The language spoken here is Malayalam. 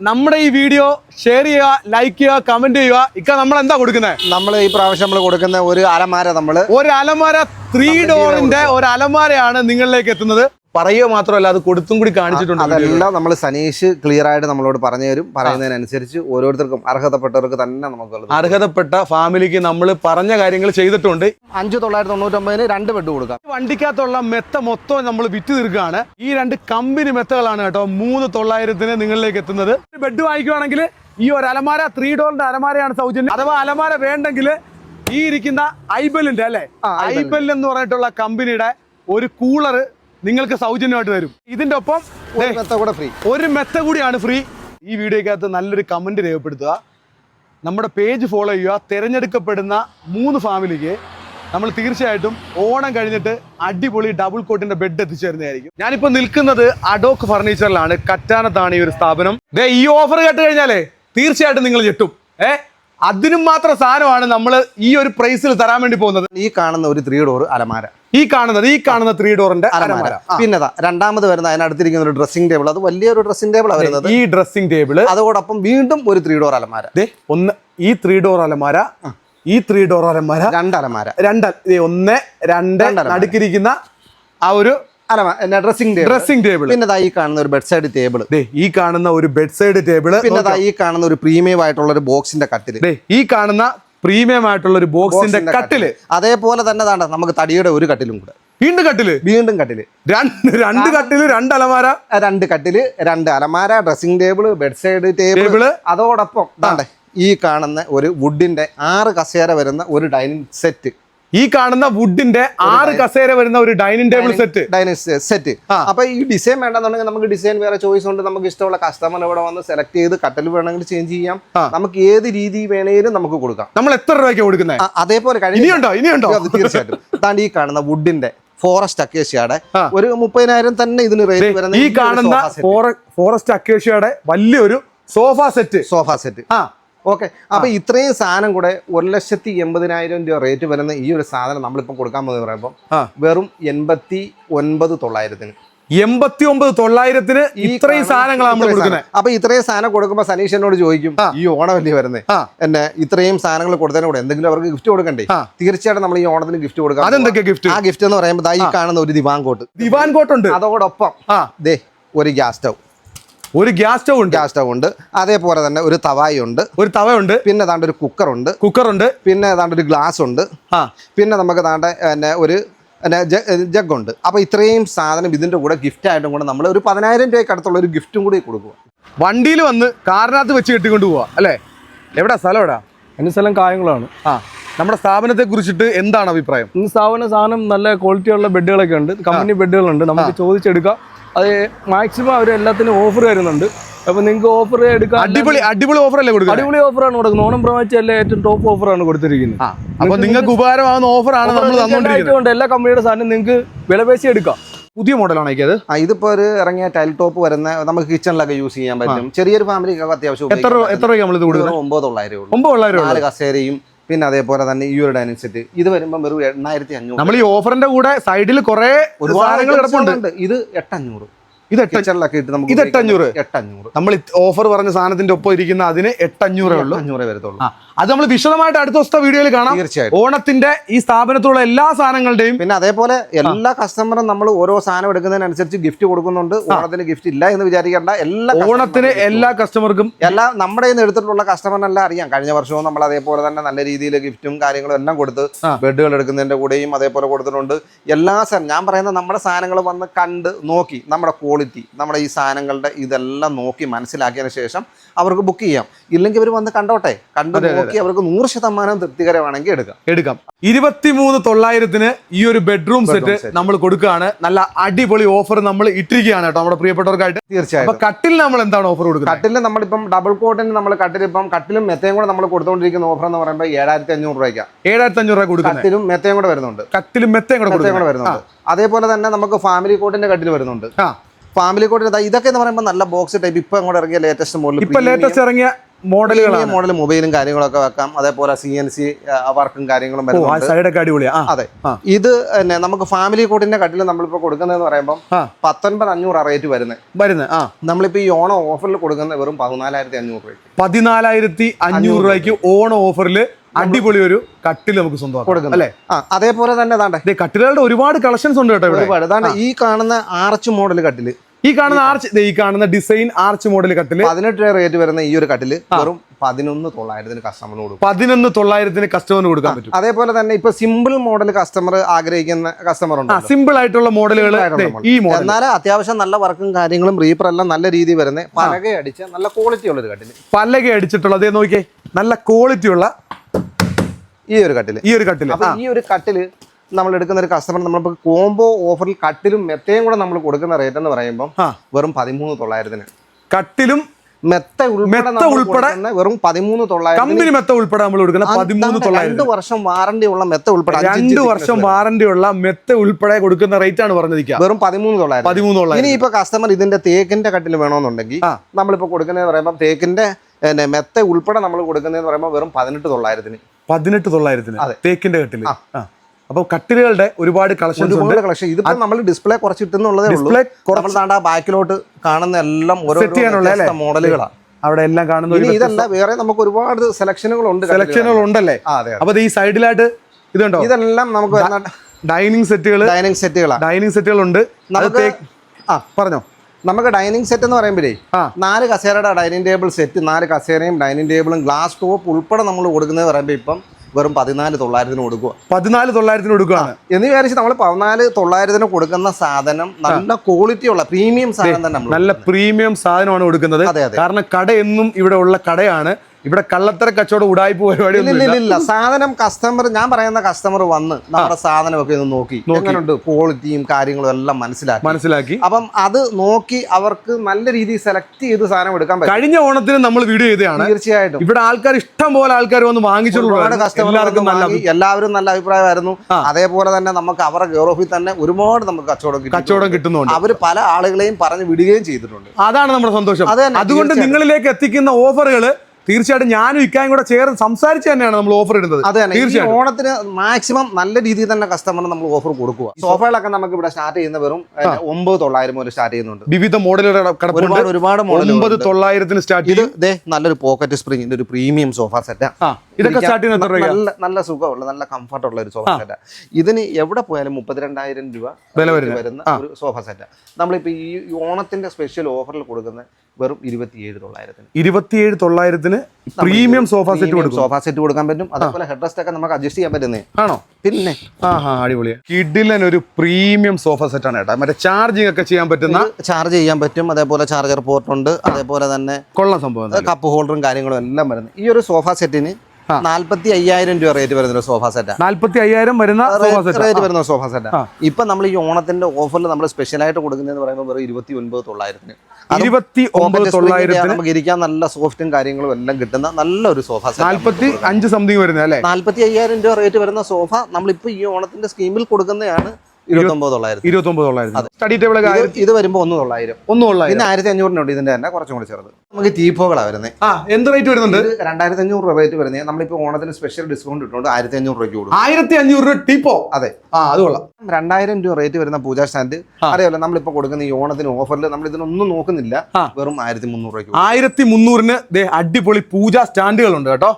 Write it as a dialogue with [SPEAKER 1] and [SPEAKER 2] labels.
[SPEAKER 1] നമ്മുടെ ഈ വീഡിയോ ഷെയർ ചെയ്യുക ലൈക്ക് ചെയ്യുക കമന്റ് ചെയ്യുക. ഇക്ക നമ്മൾ എന്താ കൊടുക്കുന്നത്
[SPEAKER 2] നമ്മൾ ഈ പ്രാവശ്യം നമ്മൾ കൊടുക്കുന്ന ഒരു അലമാര നമ്മൾ
[SPEAKER 1] ഒരു അലമാര ത്രീ ഡോറിന്റെ ഒരു അലമാരയാണ് നിങ്ങളിലേക്ക് എത്തുന്നത്. പറയുക മാത്രമല്ല അത് കൊടുത്തും കൂടി കാണിച്ചിട്ടുണ്ട്
[SPEAKER 2] അതെല്ലാം നമ്മൾ സനീഷ് ക്ലിയർ ആയിട്ട് നമ്മളോട് പറഞ്ഞു തരും പറയുന്നതിനനുസരിച്ച് ഓരോരുത്തർക്കും അർഹതപ്പെട്ടവർക്ക് തന്നെ നമുക്ക്
[SPEAKER 1] അർഹതപ്പെട്ട ഫാമിലിക്ക് നമ്മൾ പറഞ്ഞ കാര്യങ്ങൾ ചെയ്തിട്ടുണ്ട്.
[SPEAKER 2] അഞ്ച് തൊള്ളായിരത്തി തൊണ്ണൂറ്റൊമ്പതിന് രണ്ട് ബെഡ് കൊടുക്കാം.
[SPEAKER 1] വണ്ടിക്കകത്തുള്ള മെത്ത മൊത്തം നമ്മൾ വിറ്റ് തീർക്കുകയാണ് ഈ രണ്ട് കമ്പനി മെത്തകളാണ് കേട്ടോ മൂന്ന് തൊള്ളായിരത്തിന് നിങ്ങളിലേക്ക് എത്തുന്നത്. ബെഡ് വാങ്ങിക്കുവാണെങ്കിൽ ഈ ഒരു അലമാര ത്രീ ഡോറിന്റെ അലമാരയാണ് സൗജന്യം. അഥവാ അലമാര വേണ്ടെങ്കിൽ ഈ ഇരിക്കുന്ന ഐബലിന്റെ അല്ലെ.
[SPEAKER 2] ഐബൽ
[SPEAKER 1] എന്ന് പറഞ്ഞിട്ടുള്ള കമ്പനിയുടെ ഒരു കൂളർ നിങ്ങൾക്ക് സൗജന്യമായിട്ട് തരും. ഇതിന്റെ ഒപ്പം
[SPEAKER 2] ഫ്രീ
[SPEAKER 1] ഒരു മെത്ത കൂടിയാണ് ഫ്രീ ഈ വീഡിയോക്കകത്ത് നല്ലൊരു കമന്റ് രേഖപ്പെടുത്തുക. നമ്മുടെ പേജ് ഫോളോ ചെയ്യുക. തിരഞ്ഞെടുക്കപ്പെടുന്ന മൂന്ന് ഫാമിലിക്ക് നമ്മൾ തീർച്ചയായിട്ടും ഓണം കഴിഞ്ഞിട്ട് അടിപൊളി ഡബിൾ കോട്ടിന്റെ ബെഡ് എത്തിച്ചു തരുന്നതായിരിക്കും ഞാനിപ്പോൾ നിൽക്കുന്നത് അഡോക്ക് ഫർണിച്ചറിലാണ് കറ്റാനത്താണ് ഈ ഒരു സ്ഥാപനം. ദേ ഈ ഓഫർ കേട്ട് കഴിഞ്ഞാലേ തീർച്ചയായിട്ടും നിങ്ങൾ ഞെട്ടും. ഏ? അതിനും മാത്രം സാധനമാണ് നമ്മൾ ഈ ഒരു പ്രൈസിൽ തരാൻ വേണ്ടി പോകുന്നത്.
[SPEAKER 2] ഈ കാണുന്ന ഒരു ത്രീ ഡോർ അലമാര.
[SPEAKER 1] ഈ കാണുന്നത് ഈ കാണുന്ന ത്രീ ഡോറിന്റെ
[SPEAKER 2] അലമാര. പിന്നെ രണ്ടാമത് വരുന്ന അതിനടുത്തിരിക്കുന്ന ഒരു ഡ്രസ്സിംഗ് ടേബിൾ അത് വലിയൊരു ഡ്രസ്സിംഗ് ടേബിൾ വരുന്നത്.
[SPEAKER 1] ഈ ഡ്രസ്സിംഗ് ടേബിൾ
[SPEAKER 2] അതോടൊപ്പം വീണ്ടും ഒരു ത്രീ ഡോർ അലമാര.
[SPEAKER 1] ഒന്ന് ഈ ത്രീ ഡോർ അലമാര ഈ ത്രീ ഡോർ അലമാര
[SPEAKER 2] രണ്ട് അലമാര
[SPEAKER 1] രണ്ട് ഒന്ന് രണ്ട്. നടുക്കിരിക്കുന്ന ആ ഒരു
[SPEAKER 2] അലമാര ഡ്രസ്സിംഗ് ടേബിൾ
[SPEAKER 1] ഡ്രസ്സിംഗ് ടേബിൾ
[SPEAKER 2] പിന്നെതാ ഈ കാണുന്ന ഒരു ബെഡ് സൈഡ് ടേബിൾ
[SPEAKER 1] ഈ കാണുന്ന ഒരു ബെഡ് സൈഡ് ടേബിൾ
[SPEAKER 2] പിന്നെതാ ഈ കാണുന്ന ഒരു പ്രീമിയം ആയിട്ടുള്ള ഒരു ബോക്സിന്റെ കട്ടിൽ.
[SPEAKER 1] ദേ ഈ കാണുന്ന പ്രീമിയം ആയിട്ടുള്ള ഒരു ബോക്സിന്റെ കട്ടിൽ.
[SPEAKER 2] അതേപോലെ തന്നെ നമുക്ക് തടിയുടെ ഒരു കട്ടിലും കൂടെ.
[SPEAKER 1] വീണ്ടും കട്ടിൽ?
[SPEAKER 2] വീണ്ടും കട്ടിൽ.
[SPEAKER 1] രണ്ട് രണ്ട് കട്ടിൽ രണ്ട് അലമാര?
[SPEAKER 2] രണ്ട് കട്ടിൽ രണ്ട് അലമാര dressing table bed side table
[SPEAKER 1] table
[SPEAKER 2] അതോടൊപ്പം ഈ കാണുന്ന ഒരു വുഡിന്റെ ആറ് കസേര വരുന്ന ഒരു ഡൈനിങ് സെറ്റ്
[SPEAKER 1] ഈ കാണുന്ന വുഡിന്റെ ആറ് കസേര വരുന്ന ഒരു dining table set
[SPEAKER 2] dining set. അപ്പൊ ഈ ഡിസൈൻ വേണ്ടെന്നുണ്ടെങ്കിൽ നമുക്ക് ഡിസൈൻ വേറെ ചോയ്സ് ഉണ്ട്. നമുക്ക് ഇഷ്ടമുള്ള കസ്റ്റമർ ഇവിടെ വന്ന് സെലക്ട് ചെയ്ത് കട്ടൽ വേണമെങ്കിൽ ചേഞ്ച് ചെയ്യാം. നമുക്ക് ഏത് രീതി വേണേലും നമുക്ക് കൊടുക്കാം.
[SPEAKER 1] നമ്മൾ എത്ര രൂപയ്ക്ക് കൊടുക്കുന്നത്
[SPEAKER 2] അതേപോലെ
[SPEAKER 1] ഇനിയുണ്ടോ? ഇനിയുണ്ടോ?
[SPEAKER 2] തീർച്ചയായിട്ടും. താണ്ട് ഈ കാണുന്ന വുഡിന്റെ ഫോറസ്റ്റ് അക്കേഷ്യയുടെ ഒരു മുപ്പതിനായിരം തന്നെ ഇതിന് റേറ്റ് വരുന്നത്
[SPEAKER 1] ഈ കാണുന്ന ഫോറസ്റ്റ് അക്കേഷ്യയുടെ വലിയൊരു സോഫ സെറ്റ്
[SPEAKER 2] സോഫ സെറ്റ്
[SPEAKER 1] ആ.
[SPEAKER 2] ഓക്കെ. അപ്പൊ ഇത്രയും സാധനം കൂടെ ഒരു ലക്ഷത്തി എൺപതിനായിരം രൂപ റേറ്റ് വരുന്ന ഈ ഒരു സാധനം നമ്മളിപ്പോൾ കൊടുക്കാൻ പോകുന്നത് പറയുമ്പോൾ. വെറും എൺപത്തി ഒൻപത് തൊള്ളായിരത്തിന്.
[SPEAKER 1] എൺപത്തി ഒമ്പത് തൊള്ളായിരത്തിന് ഇത്രയും സാധനങ്ങളാണ് നമ്മൾ കൊടുക്കുന്നത്.
[SPEAKER 2] അപ്പൊ ഇത്രയും സാധനം കൊടുക്കുമ്പോൾ സനീഷ് എന്നോട് ചോദിക്കും ഈ ഓണമല്ലേ വരുന്നത്. എന്നെ ഇത്രയും സാധനങ്ങൾ കൊടുത്തതിന് കൂടെ എന്തെങ്കിലും അവർക്ക് ഗിഫ്റ്റ് കൊടുക്കണ്ടേ. തീർച്ചയായിട്ടും നമ്മൾ ഈ ഓണത്തിന് ഗിഫ്റ്റ് കൊടുക്കാം
[SPEAKER 1] അതെന്തൊക്കെ ഗിഫ്റ്റ്
[SPEAKER 2] ആ ഗിഫ്റ്റ് എന്ന് പറയുമ്പോൾ ഈ കാണുന്ന ഒരു ദിവാൻ കോട്ട്.
[SPEAKER 1] ദിവാൻ കോട്ടുണ്ട്.
[SPEAKER 2] അതോടൊപ്പം
[SPEAKER 1] ആ.
[SPEAKER 2] ദേ ഒരു ഗ്യാസ് സ്റ്റൗ.
[SPEAKER 1] ഒരു ഗ്യാസ് സ്റ്റവ് ഉണ്ട്.
[SPEAKER 2] ഗ്യാസ് സ്റ്റൗ ഉണ്ട്. അതേപോലെ തന്നെ ഒരു തവായി ഉണ്ട്.
[SPEAKER 1] ഒരു തവയുണ്ട്.
[SPEAKER 2] പിന്നെ താണ്ട ഒരു കുക്കർ ഉണ്ട്.
[SPEAKER 1] കുക്കറുണ്ട്
[SPEAKER 2] പിന്നെ ഏതാണ്ട് ഒരു ഗ്ലാസ് ഉണ്ട്.
[SPEAKER 1] ആ.
[SPEAKER 2] പിന്നെ നമുക്ക് താണ്ട പിന്നെ ഒരു ജഗ് ഉണ്ട്. അപ്പോൾ ഇത്രയും സാധനം ഇതിന്റെ കൂടെ ഗിഫ്റ്റ് ആയിട്ടും കൂടെ നമ്മൾ ഒരു പതിനായിരം രൂപയ്ക്ക് അടുത്തുള്ള ഒരു ഗിഫ്റ്റും കൂടി കൊടുക്കുക.
[SPEAKER 1] വണ്ടിയിൽ വന്ന് കാറിനകത്ത് വെച്ച് കെട്ടിക്കൊണ്ട് പോവാ അല്ലേ? എവിടെ? സ്ഥലം എവിടാ?
[SPEAKER 3] എന്റെ സ്ഥലം കായംകുളമാണ്.
[SPEAKER 1] ആ. നമ്മുടെ സ്ഥാപനത്തെ കുറിച്ചിട്ട് എന്താണ് അഭിപ്രായം?
[SPEAKER 3] ഈ സ്ഥാപന സാധനം നല്ല ക്വാളിറ്റി ഉള്ള ബെഡുകളൊക്കെ ഉണ്ട്. കമ്പനി ബെഡുകളുണ്ട് നമുക്ക് ചോദിച്ചെടുക്കാം. അത് മാക്സിമം അവർ എല്ലാത്തിനും ഓഫർ തരുന്നുണ്ട്. അപ്പൊ നിങ്ങൾക്ക് ഓഫർ എടുക്കാം
[SPEAKER 1] അടിപൊളി അടിപൊളി ഓഫർ അല്ലേ കൊടുക്കുക?
[SPEAKER 3] അടിപൊളി ഓഫർ ആണ് കൊടുക്കുന്നത്. ഓണം പ്രമാണിച്ച് എല്ലാ ഏറ്റവും ടോപ്പ് ഓഫർ ആണ്
[SPEAKER 1] കൊടുത്തിരിക്കുന്നത്. അപ്പൊ നിങ്ങൾക്ക് ഉപകാരമാകുന്ന ഓഫറാണ് നമ്മൾ തന്നുകൊണ്ടിരിക്കുന്നത്
[SPEAKER 3] എല്ലാ കമ്പനിയുടെ സാധനം നിങ്ങൾക്ക് വിലപേശി എടുക്കാം.
[SPEAKER 1] പുതിയ മോഡലാണ് അത്
[SPEAKER 2] ആ ഇതിപ്പോൾ ഒരു ഇറങ്ങിയ ടൈൽ ടോപ്പ് വരുന്ന നമുക്ക് കിച്ചണിലൊക്കെ യൂസ് ചെയ്യാൻ പറ്റും. ചെറിയൊരു ഫാമിലിക്കൊക്കെ അത്യാവശ്യം
[SPEAKER 1] എത്ര എത്ര രൂപ നമ്മൾ ഇത് കൊടുക്കുന്നത്?
[SPEAKER 2] ഒമ്പത് തൊള്ളായിരം നാല് കസേരയും പിന്നെ അതേപോലെ തന്നെ ഈ ഒരു ഡൈനിങ് സെറ്റ് ഇത് വരുമ്പോൾ വെറും എണ്ണായിരത്തി അഞ്ഞൂറ്
[SPEAKER 1] നമ്മൾ ഈ ഓഫറിന്റെ കൂടെ സൈഡിൽ കുറെ ഒരുപാട് കിടപ്പുണ്ട്.
[SPEAKER 2] ഇത് എട്ടഞ്ഞൂറ്.
[SPEAKER 1] ഇത് എട്ട്
[SPEAKER 2] കിച്ചണിലൊക്കെ ഇട്ട് നമുക്ക്
[SPEAKER 1] ഇത് എട്ടഞ്ഞൂറ്?
[SPEAKER 2] എട്ടഞ്ഞൂറ്.
[SPEAKER 1] നമ്മൾ ഓഫർ പറഞ്ഞ സാധനത്തിന്റെ ഒപ്പം ഇരിക്കുന്ന അതിന് എട്ടഞ്ഞൂറേ ഉള്ളൂ.
[SPEAKER 2] അഞ്ഞൂറേ വരത്തുള്ളൂ.
[SPEAKER 1] അത് നമ്മൾ വിശദമായിട്ട് അടുത്ത ദിവസത്തെ വീഡിയോയിൽ കാണാം.
[SPEAKER 2] തീർച്ചയായിട്ടും.
[SPEAKER 1] ഓണത്തിന്റെ ഈ സ്ഥാപനത്തിലുള്ള എല്ലാ സാധനങ്ങളുടെയും
[SPEAKER 2] പിന്നെ അതേപോലെ എല്ലാ കസ്റ്റമറും നമ്മൾ ഓരോ സാധനം എടുക്കുന്നതിനനുസരിച്ച് ഗിഫ്റ്റ് കൊടുക്കുന്നുണ്ട്. ഓണത്തിന് ഗിഫ്റ്റ് ഇല്ല എന്ന് വിചാരിക്കേണ്ട. എല്ലാ
[SPEAKER 1] ഓണത്തിന് എല്ലാ കസ്റ്റമർക്കും
[SPEAKER 2] എല്ലാ നമ്മുടെ നിന്ന് എടുത്തിട്ടുള്ള കസ്റ്റമറിനെല്ലാം അറിയാം. കഴിഞ്ഞ വർഷവും നമ്മൾ അതേപോലെ തന്നെ നല്ല രീതിയിൽ ഗിഫ്റ്റും കാര്യങ്ങളും എല്ലാം കൊടുത്ത്. ബെഡുകൾ എടുക്കുന്നതിന്റെ കൂടെയും അതേപോലെ കൊടുത്തിട്ടുണ്ട്. എല്ലാ സാധനം ഞാൻ പറയുന്ന നമ്മുടെ സാധനങ്ങൾ വന്ന് കണ്ട് നോക്കി നമ്മുടെ ക്വാളിറ്റി നമ്മുടെ ഈ സാധനങ്ങളുടെ ഇതെല്ലാം നോക്കി മനസ്സിലാക്കിയതിന് ശേഷം അവർക്ക് ബുക്ക് ചെയ്യാം. ഇല്ലെങ്കിൽ ഇവർ വന്ന് കണ്ടോട്ടെ? കണ്ട് നോക്കി അവർക്ക് നൂറ് ശതമാനം തൃപ്തികരമാണെങ്കിൽ എടുക്കാം.
[SPEAKER 1] എടുക്കാം. ഇരുപത്തിമൂന്ന് തൊള്ളായിരത്തിന് ഈ ഒരു ബെഡ്റൂം സെറ്റ് നമ്മൾ കൊടുക്കുകയാണ്. നല്ല അടിപൊളി ഓഫർ നമ്മൾ ഇട്ടിരിക്കുകയാണ് കേട്ടോ നമ്മുടെ പ്രിയപ്പെട്ടവർക്കായിട്ട്.
[SPEAKER 2] തീർച്ചയായും
[SPEAKER 1] കട്ടിൽ നമ്മൾ എന്താണ് ഓഫർ കൊടുക്കുന്നത്?
[SPEAKER 2] കട്ടിലിന് നമ്മളിപ്പം ഡബിൾ കോട്ടിന് നമ്മൾ കട്ടിൽ കട്ടിലിപ്പം കട്ടിലും മെത്തയും കൂടെ നമ്മൾ കൊടുത്തുകൊണ്ടിരിക്കുന്ന ഓഫർ എന്ന് പറയുമ്പോൾ ഏഴായിരത്തി അഞ്ഞൂറ് രൂപയ്ക്കാണ്
[SPEAKER 1] ഏഴായിരത്തി അഞ്ഞൂറ് രൂപ കൊടുക്കുന്നത്.
[SPEAKER 2] കട്ടിലും മെത്തയും കൂടെ വരുന്നുണ്ട്.
[SPEAKER 1] കട്ടിലും മെത്തയും കൂടെ
[SPEAKER 2] മെത്തയും കൂടെ വരുന്നുണ്ട്. അതേപോലെ തന്നെ നമുക്ക് ഫാമിലി കോട്ടിന്റെ കട്ടിൽ വരുന്നുണ്ട്. ഫാമിലി കോട്ടിന് ഇതൊക്കെ എന്ന് പറയുമ്പോൾ നല്ല ബോക്സ് ടൈപ്പ് ഇപ്പൊ അങ്ങോട്ട് ഇറങ്ങിയ ലേറ്റസ്റ്റ് മോഡൽ
[SPEAKER 1] ഇപ്പൊ ലേറ്റസ്റ്റ് ഇറങ്ങിയ മോഡലുകളാണ്.
[SPEAKER 2] മോഡൽ മൊബൈലും കാര്യങ്ങളൊക്കെ വെക്കാം. അതേപോലെ സി എൻ സി വർക്കും കാര്യങ്ങളും
[SPEAKER 1] സൈഡൊക്കെ
[SPEAKER 2] അതെ ഇത് തന്നെ നമുക്ക് ഫാമിലി കോട്ടിന്റെ കട്ടിൽ നമ്മളിപ്പോ കൊടുക്കുന്നതെന്ന് പറയുമ്പോൾ. പത്തൊൻപത് അഞ്ഞൂറ് റേറ്റ് വരുന്നത്
[SPEAKER 1] വരുന്നത് ആ.
[SPEAKER 2] നമ്മളിപ്പോ ഈ ഓണം ഓഫറിൽ കൊടുക്കുന്നത് വെറും പതിനാലായിരത്തി അഞ്ഞൂറ് രൂപ
[SPEAKER 1] പതിനാലായിരത്തി അഞ്ഞൂറ് രൂപയ്ക്ക് ഓണം ഓഫറിൽ അടിപൊളി ഒരു കട്ടിൽ നമുക്ക്
[SPEAKER 2] സ്വന്തം.
[SPEAKER 1] അല്ലേ?
[SPEAKER 2] അതേപോലെ തന്നെ
[SPEAKER 1] കട്ടിലുകളുടെ ഒരുപാട് കളക്ഷൻസ് ഉണ്ട് കേട്ടോ
[SPEAKER 2] ഒരുപാട്. ഈ കാണുന്ന ആർച്ച് മോഡൽ കട്ടിൽ.
[SPEAKER 1] ഈ കാണുന്ന ആർച്ച് ഈ കാണുന്ന ഡിസൈൻ ആർച്ച് മോഡൽ കട്ടിൽ
[SPEAKER 2] പതിനെട്ട് റേറ്റ് വരുന്ന ഈ ഒരു കട്ടിൽ വെറും പതിനൊന്ന് തൊള്ളായിരത്തിന് കസ്റ്റമറിന് കൊടുക്കും.
[SPEAKER 1] പതിനൊന്ന് തൊള്ളായിരത്തിന് കസ്റ്റമറിന് കൊടുക്കാൻ പറ്റും.
[SPEAKER 2] അതേപോലെ തന്നെ ഇപ്പൊ സിമ്പിൾ മോഡൽ കസ്റ്റമർ ആഗ്രഹിക്കുന്ന കസ്റ്റമർ ഉണ്ട്
[SPEAKER 1] സിമ്പിൾ ആയിട്ടുള്ള മോഡലുകൾ ഈ മോഡൽ
[SPEAKER 2] എന്നാൽ അത്യാവശ്യം നല്ല വർക്കും കാര്യങ്ങളും റീപ്പർ എല്ലാം നല്ല രീതിയിൽ വരുന്നത് പലക അടിച്ച നല്ല ക്വാളിറ്റി ഉള്ള ഒരു കട്ടിൽ
[SPEAKER 1] പലക അടിച്ചിട്ടുള്ള അതേ നോക്കിയേ നല്ല ക്വാളിറ്റി ഉള്ള
[SPEAKER 2] ഈ ഒരു കട്ടിൽ
[SPEAKER 1] ഈ ഒരു കട്ടിൽ
[SPEAKER 2] ഈ ഒരു കട്ടിൽ നമ്മൾ എടുക്കുന്ന ഒരു കസ്റ്റമർ നമ്മളിപ്പോൾ കോംബോ ഓഫറിൽ കട്ടിലും മെത്തയും കൂടെ നമ്മൾ കൊടുക്കുന്ന റേറ്റ് എന്ന് പറയുമ്പോൾ വെറും പതിമൂന്ന് തൊള്ളായിരത്തിന്.
[SPEAKER 1] കട്ടിലും
[SPEAKER 2] മെത്ത
[SPEAKER 1] മെത്ത ഉൾപ്പെടെ
[SPEAKER 2] വെറും പതിമൂന്ന് തൊള്ളായിരത്തിന്
[SPEAKER 1] കമ്പനി മെത്ത ഉൾപ്പെടെ നമ്മൾ കൊടുക്കുന്ന പതിമൂന്ന്
[SPEAKER 2] രണ്ട് വർഷം വാറണ്ടി ഉള്ള മെത്ത ഉൾപ്പെടെ
[SPEAKER 1] രണ്ട് വർഷം വാറണ്ടി ഉള്ള മെത്ത ഉൾപ്പെടെ കൊടുക്കുന്ന റേറ്റ് ആണ് പറഞ്ഞിരിക്കുക.
[SPEAKER 2] വെറും പതിമൂന്ന് തൊള്ളായിരം
[SPEAKER 1] പതിമൂന്ന്
[SPEAKER 2] ഇനി
[SPEAKER 1] തൊള്ളായിരം
[SPEAKER 2] ഇപ്പൊ കസ്റ്റമർ ഇതിന്റെ തേക്കിന്റെ കട്ടിൽ വേണമെന്നുണ്ടെങ്കിൽ. നമ്മളിപ്പോ കൊടുക്കുന്നത് പറയുമ്പോൾ തേക്കിന്റെ മെത്ത ഉൾപ്പെടെ നമ്മൾ കൊടുക്കുന്നതെന്ന് പറയുമ്പോൾ വെറും പതിനെട്ട് തൊള്ളായിരത്തിന്.
[SPEAKER 1] പതിനെട്ട് തൊള്ളായിരത്തിന്. തേക്കിന്റെ കട്ടിൽ. ആ അപ്പൊ കട്ടിലുകളുടെ ഒരുപാട് കളക്ഷൻ
[SPEAKER 2] ഒരുപാട് കളക്ഷൻ ഇതിപ്പോ നമ്മൾ ഡിസ്പ്ലേ കുറച്ച് ഇട്ടുന്നുള്ളതേ ഉള്ളൂ.
[SPEAKER 1] ഡിസ്പ്ലേ
[SPEAKER 2] താണ്ട ബാക്കിലോട്ട് കാണുന്ന എല്ലാം ഓരോ മോഡലുകളാണ്
[SPEAKER 1] അവിടെ എല്ലാം കാണുന്ന
[SPEAKER 2] ഇതല്ല വേറെ നമുക്ക് ഒരുപാട് സെലക്ഷനുകൾ ഉണ്ട്
[SPEAKER 1] സെലക്ഷനുകൾ ഉണ്ടല്ലേ. അപ്പൊ ഈ സൈഡിലായിട്ട് ഇതുണ്ടോ?
[SPEAKER 2] ഇതെല്ലാം നമുക്ക്
[SPEAKER 1] ഡൈനിങ് സെറ്റുകൾ
[SPEAKER 2] ഡൈനിങ് സെറ്റുകളാണ്
[SPEAKER 1] ഡൈനിങ് സെറ്റുകൾ ഉണ്ട്.
[SPEAKER 2] നമുക്ക് ആ
[SPEAKER 1] പറഞ്ഞോ.
[SPEAKER 2] നമുക്ക് ഡൈനിങ് സെറ്റ് എന്ന് പറയുമ്പോഴേ നാല് കസേരയുടെ ഡൈനിങ് ടേബിൾ സെറ്റ് നാല് കസേരയും ഡൈനിങ് ടേബിളും ഗ്ലാസ് ടോപ്പ് ഉൾപ്പെടെ നമ്മൾ കൊടുക്കുന്നത് പറയുമ്പോൾ ഇപ്പം വെറും പതിനാല് തൊള്ളായിരത്തിന് കൊടുക്കുക
[SPEAKER 1] പതിനാല് തൊള്ളായിരത്തിന് കൊടുക്കുകയാണ്
[SPEAKER 2] എന്ന് വിചാരിച്ച് നമ്മൾ പതിനാല് തൊള്ളായിരത്തിന് കൊടുക്കുന്ന സാധനം നല്ല ക്വാളിറ്റി ഉള്ള പ്രീമിയം സാധനം തന്നെ
[SPEAKER 1] നല്ല പ്രീമിയം സാധനമാണ് കൊടുക്കുന്നത്.
[SPEAKER 2] അതെ, അതെ.
[SPEAKER 1] കാരണം കട എന്നും ഇവിടെ ഉള്ള കടയാണ്. ഇവിടെ കള്ളത്തര കച്ചവടം ഉടായ്പ പരിപാടി
[SPEAKER 2] ഇല്ല. സാധനം കസ്റ്റമർ ഞാൻ പറയുന്ന കസ്റ്റമർ വന്ന് നമ്മുടെ സാധനമൊക്കെ ഒന്ന് നോക്കി. എങ്ങനെയുണ്ട് ക്വാളിറ്റിയും കാര്യങ്ങളും എല്ലാം മനസ്സിലാക്കി.
[SPEAKER 1] മനസ്സിലാക്കി.
[SPEAKER 2] അപ്പം അത് നോക്കി അവർക്ക് നല്ല രീതിയിൽ സെലക്ട് ചെയ്ത് സാധനം എടുക്കാൻ പറ്റും.
[SPEAKER 1] കഴിഞ്ഞ ഓണത്തിന് നമ്മൾ വീഡിയോ ചെയ്തതാണ്.
[SPEAKER 2] തീർച്ചയായിട്ടും.
[SPEAKER 1] ഇവിടെ ആൾക്കാർ ഇഷ്ടം പോലെ ആൾക്കാർ വന്ന്
[SPEAKER 2] വാങ്ങിച്ചോളൂ
[SPEAKER 1] വാങ്ങിച്ചുള്ളൂ
[SPEAKER 2] കസ്റ്റമർ
[SPEAKER 1] എല്ലാവർക്കും നല്ല
[SPEAKER 2] എല്ലാവരും നല്ല അഭിപ്രായമായിരുന്നു. അതേപോലെ തന്നെ നമുക്ക് അവരുടെ ഗൗറോഫിൽ തന്നെ ഒരുപാട് നമുക്ക് കച്ചവടം
[SPEAKER 1] കച്ചവടം കിട്ടുന്നുണ്ട്.
[SPEAKER 2] അവർ പല ആളുകളെയും പറഞ്ഞു വിടുകയും ചെയ്തിട്ടുണ്ട്.
[SPEAKER 1] അതാണ് നമ്മുടെ സന്തോഷം. അതുകൊണ്ട് നിങ്ങളിലേക്ക് എത്തിക്കുന്ന ഓഫറുകൾ തീർച്ചയായിട്ടും ഞാനും ഇക്കായും കൂടെ ചേർന്ന് സംസാരിച്ച് തന്നെയാണ് നമ്മൾ ഓഫർ ഇടുന്നത്.
[SPEAKER 2] അതെ
[SPEAKER 1] തീർച്ചയായും
[SPEAKER 2] ഓണത്തിന് മാക്സിമം നല്ല രീതിയിൽ തന്നെ കസ്റ്റമറിന് നമ്മൾ ഓഫർ കൊടുക്കുക. സോഫകളൊക്കെ നമുക്ക് ഇവിടെ സ്റ്റാർട്ട് ചെയ്യുന്ന വെറും ഒമ്പത് തൊള്ളായിരം മുതൽ സ്റ്റാർട്ട് ചെയ്യുന്നുണ്ട്.
[SPEAKER 1] വിവിധ മോഡലുകളുടെ കിടപ്പുണ്ട്.
[SPEAKER 2] ഒരുപാട് ഒരുപാട്
[SPEAKER 1] ഒമ്പത് തൊള്ളായിരത്തിന് സ്റ്റാർട്ട് ചെയ്ത്
[SPEAKER 2] ഇതേ നല്ലൊരു പോക്കറ്റ് സ്പ്രിങ്ങിന്റെ ഒരു പ്രീമിയം സോഫ സെറ്റ്
[SPEAKER 1] ആ. ഇതൊക്കെ സ്റ്റാർട്ട് ചെയ്യുന്ന
[SPEAKER 2] നല്ല നല്ല സുഖമുള്ള നല്ല കംഫർട്ട് ഉള്ള ഒരു സോഫ സെറ്റ് ഇതിന് എവിടെ പോയാലും മുപ്പത്തിരണ്ടായിരം രൂപ
[SPEAKER 1] വില വരുന്ന.
[SPEAKER 2] ഒരു സോഫ സെറ്റ് നമ്മളിപ്പോ ഈ ഓണത്തിന്റെ സ്പെഷ്യൽ ഓഫറിൽ കൊടുക്കുന്ന വെറും ഇരുപത്തിയേഴ് തൊള്ളായിരത്തിന്.
[SPEAKER 1] ഇരുപത്തിയേഴ് തൊള്ളായിരത്തിന് പ്രീമിയം സോഫ സെറ്റ് കൊടുക്കും.
[SPEAKER 2] സോഫ സെറ്റ് കൊടുക്കാൻ പറ്റും. അതേപോലെ ഹെഡ് റെസ്റ്റ് ഒക്കെ നമുക്ക് അഡ്ജസ്റ്റ് ചെയ്യാൻ പറ്റുന്നേ.
[SPEAKER 1] ആണോ?
[SPEAKER 2] പിന്നെ.
[SPEAKER 1] ആ ഹാ അടിപൊളിയാ കിഡിലൻ ഒരു പ്രീമിയം സോഫ സെറ്റ് ആണ് കേട്ടോ. മറ്റേ ചാർജിങ് ഒക്കെ ചെയ്യാൻ പറ്റുന്ന
[SPEAKER 2] ചാർജ് ചെയ്യാൻ പറ്റും. അതേപോലെ ചാർജർ പോർട്ട് ഉണ്ട്. അതേപോലെ തന്നെ
[SPEAKER 1] കൊള്ള സംഭവം.
[SPEAKER 2] കപ്പ് ഹോൾഡറും കാര്യങ്ങളും എല്ലാം വരുന്നത് ഈ ഒരു സോഫ സെറ്റിന്. നാല്പത്തി അയ്യായിരം രൂപ റേറ്റ് വരുന്ന സോഫ സെറ്റ്
[SPEAKER 1] നാല്പത്തി അയ്യായിരം വരുന്ന സോഫ സെറ്റ്
[SPEAKER 2] റേറ്റ് വരുന്ന സോഫ സെറ്റ്. ഇപ്പൊ നമ്മൾ ഈ ഓണത്തിന്റെ ഓഫറിൽ നമ്മൾ സ്പെഷ്യൽ ആയിട്ട് കൊടുക്കുന്നതെന്ന് പറയുമ്പോൾ വെറും ഇരുപത്തി ഒൻപത് തൊള്ളായിരത്തിന്.
[SPEAKER 1] ഇരുപത്തി ഒമ്പത് തൊള്ളായിരത്തിന്
[SPEAKER 2] നമുക്ക് ഇരിക്കാൻ നല്ല സോഫ്റ്റും കാര്യങ്ങളും എല്ലാം കിട്ടുന്ന നല്ലൊരു സോഫ
[SPEAKER 1] നാല്പത്തി അഞ്ച് സംതിങ് വരുന്നത് അല്ലേ?
[SPEAKER 2] നാല്പത്തി അയ്യായിരം രൂപ റേറ്റ് വരുന്ന സോഫ നമ്മളിപ്പോ ഈ ഓണത്തിന്റെ സ്കീമിൽ കൊടുക്കുന്നതാണ്
[SPEAKER 1] സ്റ്റഡി ടേബിൾ
[SPEAKER 2] ഇത് വരുമ്പോൾ ഒന്ന് തൊള്ളായിരം.
[SPEAKER 1] ഒന്ന് തൊള്ളായിരം.
[SPEAKER 2] പിന്നെ ആയിരത്തി അഞ്ഞൂറിനുണ്ട് ഇതിന്റെ തന്നെ കുറച്ചും കൂടി ചെറുത് നമുക്ക് ടീപ്പോകളാണ് വരുന്നത്
[SPEAKER 1] ആ എന്ത് റേറ്റ് വരുന്നുണ്ട്?
[SPEAKER 2] രണ്ടായിരത്തി അഞ്ഞൂറ് രൂപ റേറ്റ് വരുന്നത് നമ്മളിപ്പോൾ ഓണത്തിന് സ്പെഷ്യൽ ഡിസ്കൗണ്ട് ഇട്ടുകൊണ്ട് ആയിരത്തി അഞ്ഞൂറ് രൂപയ്ക്ക് കൊടുക്കും.
[SPEAKER 1] ആയിരത്തി അഞ്ഞൂറ് രൂപ ടീപ്പോ?
[SPEAKER 2] അതെ.
[SPEAKER 1] ആ അത് കൊള്ളാം.
[SPEAKER 2] രണ്ടായിരം രൂപ റേറ്റ് വരുന്ന പൂജാ സ്റ്റാൻഡ്. അറിയാമല്ലോ നമ്മളിപ്പോൾ കൊടുക്കുന്ന ഈ ഓണത്തിന് ഓഫറിൽ നമ്മൾ ഇതിനൊന്നും നോക്കുന്നില്ല. വെറും ആയിരത്തി മുന്നൂറ് രൂപയ്ക്ക്
[SPEAKER 1] ആയിരത്തി മുന്നൂറിന് അടിപൊളി സ്റ്റാൻഡുകൾ സ്റ്റാൻഡുകളുണ്ട് കേട്ടോ.